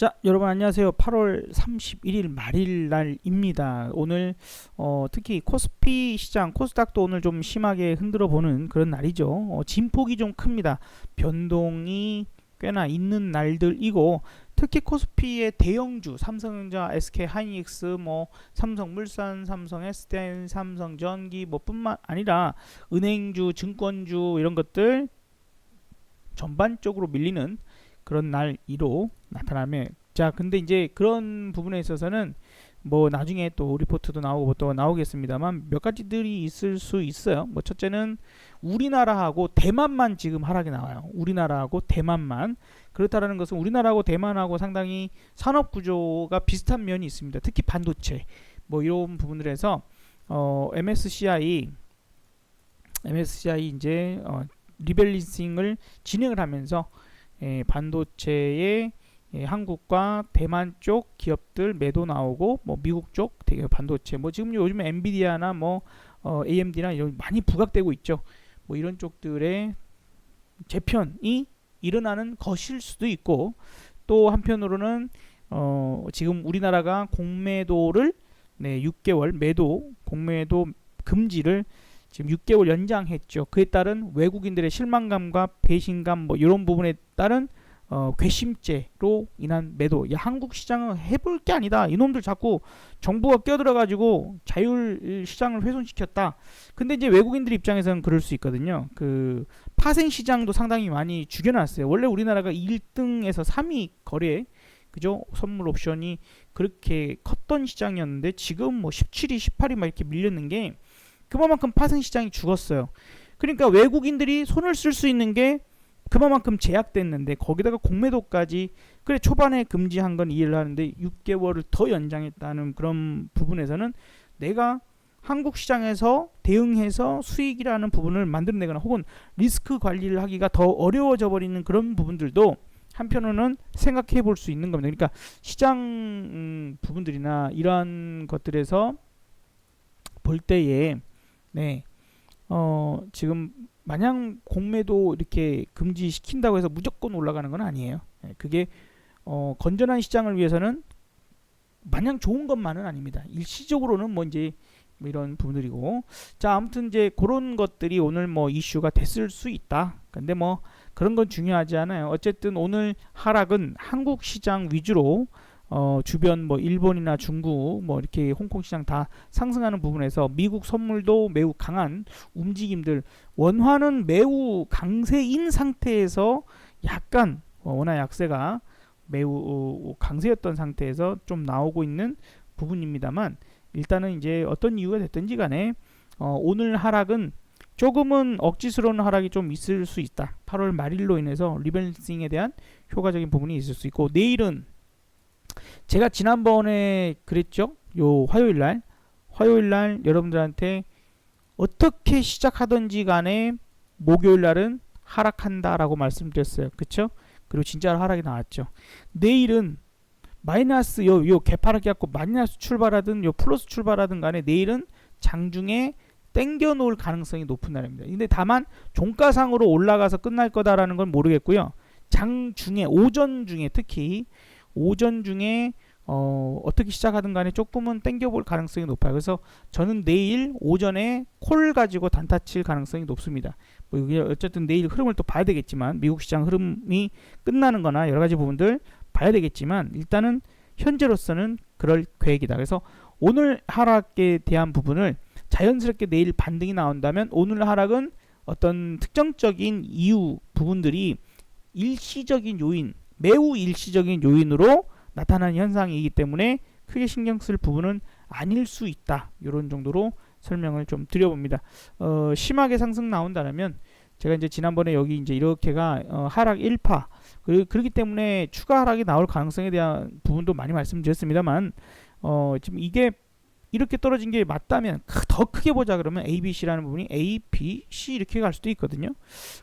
자, 여러분 안녕하세요. 8월 31일 말일 날입니다. 오늘 어, 특히 코스피 시장, 코스닥도 오늘 좀 심하게 흔들어 보는 그런 날이죠. 어, 진폭이 좀 큽니다. 변동이 꽤나 있는 날들이고 특히 코스피의 대형주 삼성전자, SK 하이닉스, 뭐 삼성물산, 삼성 SDI, 삼성전기 뭐 뿐만 아니라 은행주, 증권주 이런 것들 전반적으로 밀리는 그런 날이로 나타나며 자 근데 이제 그런 부분에 있어서는 뭐 나중에 또 리포트도 나오고 또 나오겠습니다만 몇 가지들이 있을 수 있어요. 뭐 첫째는 우리나라하고 대만만 지금 하락이 나와요. 우리나라하고 대만만 그렇다라는 것은 우리나라하고 대만하고 상당히 산업 구조가 비슷한 면이 있습니다. 특히 반도체 뭐 이런 부분들에서 어, MSCI MSCI 이제 어, 리밸런싱을 진행을 하면서 예, 반도체의 예, 한국과 대만 쪽 기업들 매도 나오고 뭐 미국 쪽 되게 반도체 뭐 지금 요즘에 엔비디아나 뭐 어, AMD나 이런 많이 부각되고 있죠. 뭐 이런 쪽들의 재편이 일어나는 것일 수도 있고 또 한편으로는 어, 지금 우리나라가 공매도를 네, 6개월 매도 공매도 금지를 지금 6개월 연장했죠. 그에 따른 외국인들의 실망감과 배신감 뭐 이런 부분에 따른 어, 괘씸죄로 인한 매도. 야, 한국 시장은 해볼 게 아니다. 이놈들 자꾸 정부가 끼어들어가지고 자율 시장을 훼손시켰다. 근데 이제 외국인들 입장에서는 그럴 수 있거든요. 그 파생 시장도 상당히 많이 죽여놨어요. 원래 우리나라가 1등에서 3위 거래, 그죠? 선물 옵션이 그렇게 컸던 시장이었는데 지금 뭐 17위, 18위 막 이렇게 밀렸는 게 그만큼 파생 시장이 죽었어요. 그러니까 외국인들이 손을 쓸 수 있는 게 그만큼 제약됐는데 거기다가 공매도까지 그래 초반에 금지한 건 이해를 하는데 6개월을 더 연장했다는 그런 부분에서는 내가 한국 시장에서 대응해서 수익이라는 부분을 만들어내거나 혹은 리스크 관리를 하기가 더 어려워져 버리는 그런 부분들도 한편으로는 생각해 볼 수 있는 겁니다. 그러니까 시장 음, 부분들이나 이러한 것들에서 볼 때에 네. 어, 지금 마냥 공매도 이렇게 금지시킨다고 해서 무조건 올라가는 건 아니에요. 네, 그게 어, 건전한 시장을 위해서는 마냥 좋은 것만은 아닙니다. 일시적으로는 뭐 이제 뭐 이런 부분들이고 자 아무튼 이제 그런 것들이 오늘 뭐 이슈가 됐을 수 있다. 근데 뭐 그런 건 중요하지 않아요. 어쨌든 오늘 하락은 한국 시장 위주로 어, 주변 뭐 일본이나 중국 뭐 이렇게 홍콩 시장 다 상승하는 부분에서 미국 선물도 매우 강한 움직임들 원화는 매우 강세인 상태에서 약간 어, 원화 약세가 매우 어, 강세였던 상태에서 좀 나오고 있는 부분입니다만 일단은 이제 어떤 이유가 됐든지 간에 어, 오늘 하락은 조금은 억지스러운 하락이 좀 있을 수 있다. 8월 말일로 인해서 리밸런싱에 대한 효과적인 부분이 있을 수 있고 내일은 제가 지난번에 그랬죠. 요 화요일 날 화요일 날 여러분들한테 어떻게 시작하든지 간에 목요일 날은 하락한다라고 말씀드렸어요. 그쵸? 그리고 진짜로 하락이 나왔죠. 내일은 마이너스 요, 요 개파락 갖고 마이너스 출발하든 요 플러스 출발하든 간에 내일은 장중에 땡겨 놓을 가능성이 높은 날입니다. 근데 다만 종가상으로 올라가서 끝날 거다라는 건 모르겠고요. 장중에 오전 중에 특히 오전 중에 어, 어떻게 시작하든 간에 조금은 땡겨볼 가능성이 높아요. 그래서 저는 내일 오전에 콜 가지고 단타 칠 가능성이 높습니다. 뭐 어쨌든 내일 흐름을 또 봐야 되겠지만 미국 시장 흐름이 끝나는 거나 여러 가지 부분들 봐야 되겠지만 일단은 현재로서는 그럴 계획이다. 그래서 오늘 하락에 대한 부분을 자연스럽게 내일 반등이 나온다면 오늘 하락은 어떤 특정적인 이유 부분들이 일시적인 요인 매우 일시적인 요인으로 나타나는 현상이기 때문에 크게 신경 쓸 부분은 아닐 수 있다. 이런 정도로 설명을 좀 드려봅니다. 어, 심하게 상승 나온다면 제가 이제 지난번에 여기 이제 이렇게가 어, 하락 1파 그, 그렇기 때문에 추가 하락이 나올 가능성에 대한 부분도 많이 말씀드렸습니다만 어, 지금 이게 이렇게 떨어진 게 맞다면 더 크게 보자 그러면 A, B, C라는 부분이 A, B, C 이렇게 갈 수도 있거든요.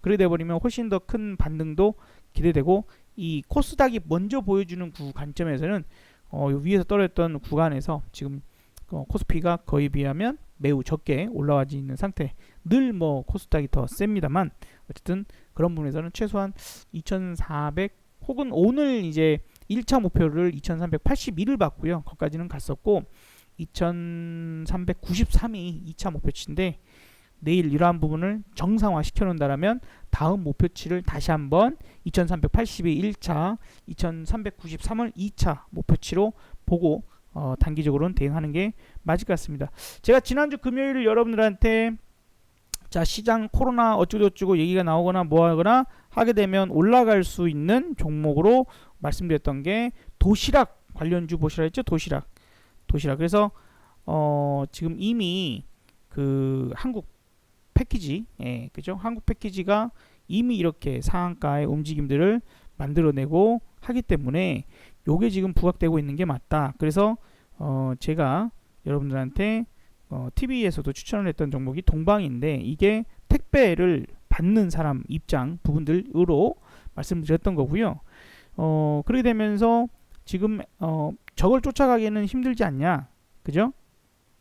그래 돼버리면 훨씬 더 큰 반등도 기대되고 이 코스닥이 먼저 보여주는 구 관점에서는 어, 위에서 떨어졌던 구간에서 지금 어, 코스피가 거의 비하면 매우 적게 올라와 있는 상태. 늘 뭐 코스닥이 더 셉니다만 어쨌든 그런 부분에서는 최소한 2,400 혹은 오늘 이제 1차 목표를 2381을 받고요. 거기까지는 갔었고 2393이 2차 목표치인데 내일 이러한 부분을 정상화 시켜놓는다라면 다음 목표치를 다시 한번 2382 1차, 2393을 2차 목표치로 보고 어, 단기적으로는 대응하는 게 맞을 것 같습니다. 제가 지난주 금요일 여러분들한테 자 시장 코로나 어쩌고저쩌고 얘기가 나오거나 뭐하거나 하게 되면 올라갈 수 있는 종목으로 말씀드렸던 게 도시락 관련주 보시라 했죠? 도시락. 도시락. 그래서 어 지금 이미 그 한국 패키지 예 그죠 한국 패키지가 이미 이렇게 상한가의 움직임들을 만들어내고 하기 때문에 요게 지금 부각되고 있는 게 맞다 그래서 어 제가 여러분들한테 어, TV에서도 추천을 했던 종목이 동방인데 이게 택배를 받는 사람 입장 부분들으로 말씀드렸던 거고요. 어, 그렇게 되면서 지금 어, 저걸 쫓아가기에는 힘들지 않냐, 그죠?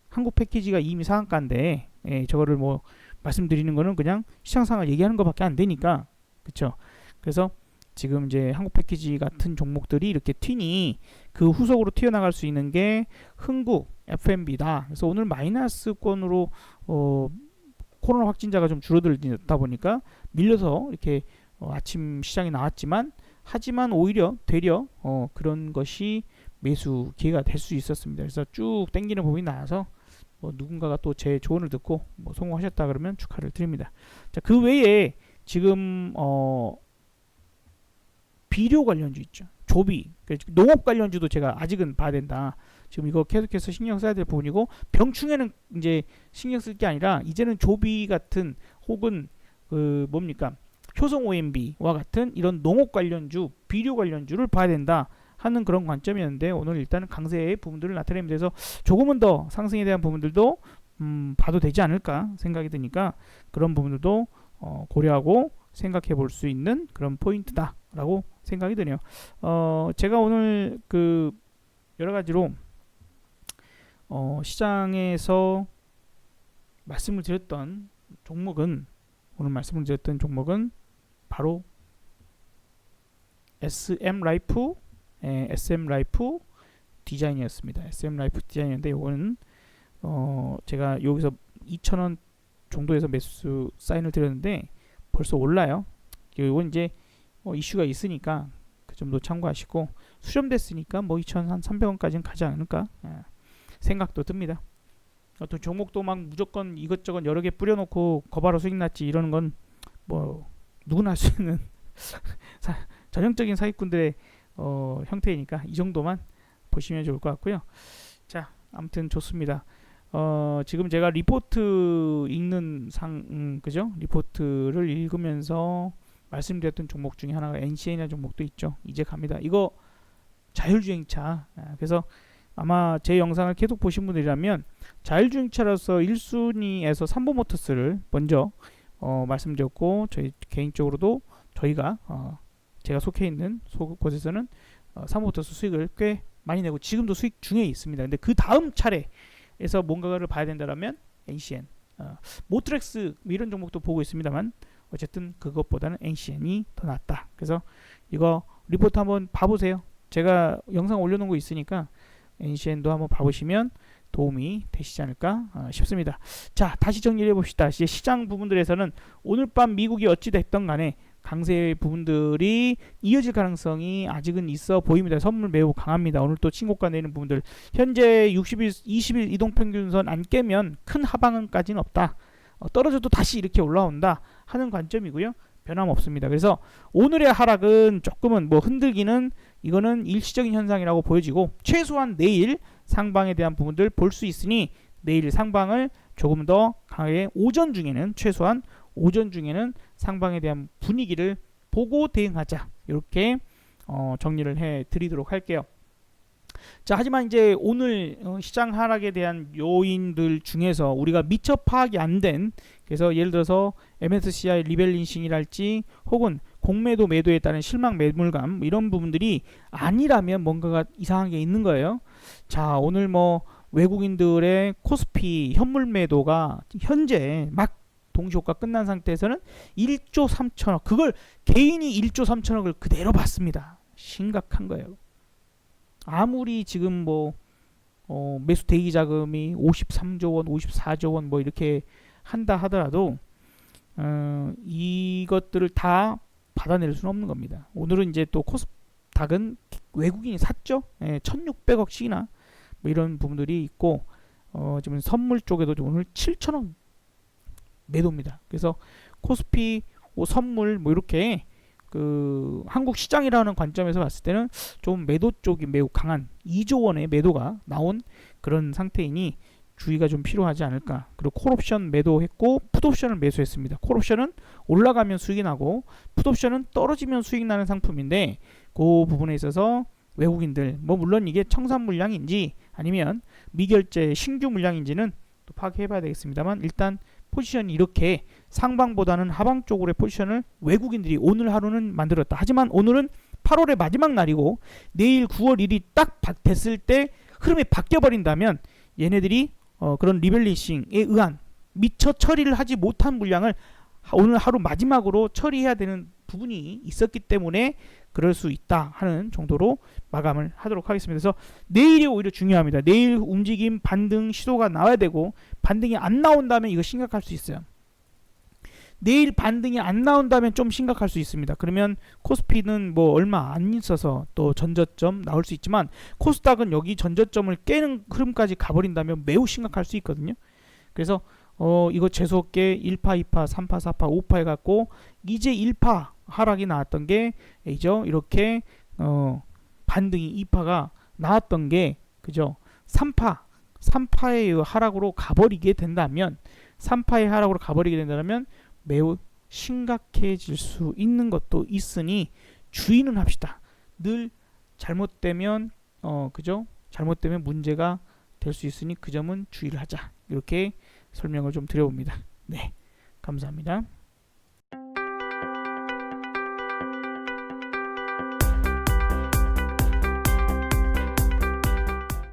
한국 패키지가 이미 상한가인데 예, 저거를 뭐 말씀드리는 거는 그냥 시장 상황을 얘기하는 것밖에 안 되니까, 그렇죠? 그래서 지금 이제 한국 패키지 같은 종목들이 이렇게 튀니 그 후속으로 튀어나갈 수 있는 게 흥국, F&B다. 그래서 오늘 마이너스권으로 어, 코로나 확진자가 좀 줄어들다 보니까 밀려서 이렇게 어, 아침 시장에 나왔지만 하지만 오히려 되려 어, 그런 것이 매수 기회가 될 수 있었습니다. 그래서 쭉 땡기는 부분이 나와서 뭐 누군가가 또 제 조언을 듣고 뭐 성공하셨다 그러면 축하를 드립니다. 자, 그 외에 지금 어, 비료 관련주 있죠. 조비, 그러니까 농업 관련주도 제가 아직은 봐야 된다. 지금 이거 계속해서 신경 써야 될 부분이고 병충해는 이제 신경 쓸 게 아니라 이제는 조비 같은 혹은 그 뭡니까 효성 OMB와 같은 이런 농업 관련주, 비료 관련주를 봐야 된다 하는 그런 관점이었는데 오늘 일단은 강세의 부분들을 나타내면서 조금은 더 상승에 대한 부분들도 음, 봐도 되지 않을까 생각이 드니까 그런 부분들도 어, 고려하고 생각해 볼 수 있는 그런 포인트다라고 생각이 드네요. 어, 제가 오늘 그 여러 가지로 어, 시장에서 말씀을 드렸던 종목은 오늘 말씀을 드렸던 종목은 바로 SM 라이프, 에, SM 라이프 디자인이었습니다. SM 라이프 디자인인데 이거는 어, 제가 여기서 2,000원 정도에서 매수 사인을 드렸는데 벌써 올라요. 이건 이제 어, 이슈가 있으니까 그 점도 참고하시고 수렴됐으니까 뭐 2,300원까지는 가지 않을까 예, 생각도 듭니다. 어떤 종목도 막 무조건 이것저것 여러 개 뿌려놓고 거바로 수익 났지 이러는 건 뭐 누구나 할 수 있는 사, 전형적인 사기꾼들의 어, 형태이니까 이 정도만 보시면 좋을 것 같고요. 자, 아무튼 좋습니다. 어, 지금 제가 리포트 읽는 상, 음, 그죠? 리포트를 읽으면서 말씀드렸던 종목 중에 하나가 NCN이라는 종목도 있죠. 이제 갑니다. 이거 자율주행차. 아, 그래서 아마 제 영상을 계속 보신 분들이라면 자율주행차로서 1순위에서 삼보모터스를 먼저 어, 말씀드렸고 저희 개인적으로도 저희가 어, 제가 속해 있는 소, 곳에서는 어, 삼보모터스 수익을 꽤 많이 내고 지금도 수익 중에 있습니다. 근데 그 다음 차례에서 뭔가를 봐야 된다면 NCN, 어, 모트렉스 뭐 이런 종목도 보고 있습니다만 어쨌든 그것보다는 NCN이 더 낫다. 그래서 이거 리포트 한번 봐보세요. 제가 영상 올려놓은 거 있으니까 NCN도 한번 봐보시면 도움이 되시지 않을까 어, 싶습니다. 자, 다시 정리해 봅시다. 이제 시장 부분들에서는 오늘 밤 미국이 어찌 됐던 간에 강세 부분들이 이어질 가능성이 아직은 있어 보입니다. 선물 매우 강합니다. 오늘 또 친고가 내리는 부분들 현재 60일, 20일 이동평균선 안 깨면 큰 하방은까지는 없다. 어, 떨어져도 다시 이렇게 올라온다 하는 관점이고요. 변함없습니다. 그래서 오늘의 하락은 조금은 뭐 흔들기는 이거는 일시적인 현상이라고 보여지고 최소한 내일 상방에 대한 부분들 볼 수 있으니 내일 상방을 조금 더 강하게 오전 중에는 최소한 오전 중에는 상방에 대한 분위기를 보고 대응하자 이렇게 어, 정리를 해 드리도록 할게요. 자 하지만 이제 오늘 어, 시장 하락에 대한 요인들 중에서 우리가 미처 파악이 안 된 그래서 예를 들어서 MSCI 리밸런싱이랄지 혹은 공매도 매도에 따른 실망 매물감 뭐 이런 부분들이 아니라면 뭔가가 이상한 게 있는 거예요. 자 오늘 뭐 외국인들의 코스피 현물 매도가 현재 막 동시효과 끝난 상태에서는 1조 3천억 그걸 개인이 1조 3천억을 그대로 받습니다. 심각한 거예요. 아무리 지금 뭐 어, 매수 대기 자금이 53조 원, 54조 원 뭐 이렇게 한다 하더라도 어, 이것들을 다 받아낼 수는 없는 겁니다. 오늘은 이제 또 코스닥은 외국인이 샀죠. 예, 1,600억씩이나 뭐 이런 부분들이 있고 어, 지금 선물 쪽에도 오늘 7천억 매도입니다. 그래서 코스피 뭐 선물 뭐 이렇게 그 한국 시장이라는 관점에서 봤을 때는 좀 매도 쪽이 매우 강한 2조 원의 매도가 나온 그런 상태이니 주의가 좀 필요하지 않을까. 그리고 콜옵션 매도했고 풋옵션을 매수했습니다. 콜옵션은 올라가면 수익이 나고 풋옵션은 떨어지면 수익 나는 상품인데 그 부분에 있어서 외국인들 뭐 물론 이게 청산 물량인지 아니면 미결제 신규 물량인지는 또 파악해 봐야 되겠습니다만 일단 포지션이 이렇게 상방보다는 하방 쪽으로의 포지션을 외국인들이 오늘 하루는 만들었다. 하지만 오늘은 8월의 마지막 날이고 내일 9월 1일이 딱 바- 됐을 때 흐름이 바뀌어 버린다면 얘네들이 어, 그런 리벨리싱에 의한 미처 처리를 하지 못한 물량을 하- 오늘 하루 마지막으로 처리해야 되는 부분이 있었기 때문에 그럴 수 있다 하는 정도로 마감을 하도록 하겠습니다. 그래서 내일이 오히려 중요합니다. 내일 움직임 반등 시도가 나와야 되고 반등이 안 나온다면 이거 심각할 수 있어요. 내일 반등이 안 나온다면 좀 심각할 수 있습니다. 그러면 코스피는 뭐 얼마 안 있어서 또 전저점 나올 수 있지만 코스닥은 여기 전저점을 깨는 흐름까지 가버린다면 매우 심각할 수 있거든요. 그래서 어 이거 재수없게 1파, 2파, 3파, 4파, 5파 해갖고 이제 1파 하락이 나왔던 게 이죠 이렇게 어 반등이 2파가 나왔던 게 그죠 3파 3파의 하락으로 가버리게 된다면 3파의 하락으로 가버리게 된다면 매우 심각해질 수 있는 것도 있으니 주의는 합시다. 늘 잘못되면 어 그죠? 잘못되면 문제가 될 수 있으니 그 점은 주의를 하자. 이렇게 설명을 좀 드려봅니다. 네, 감사합니다.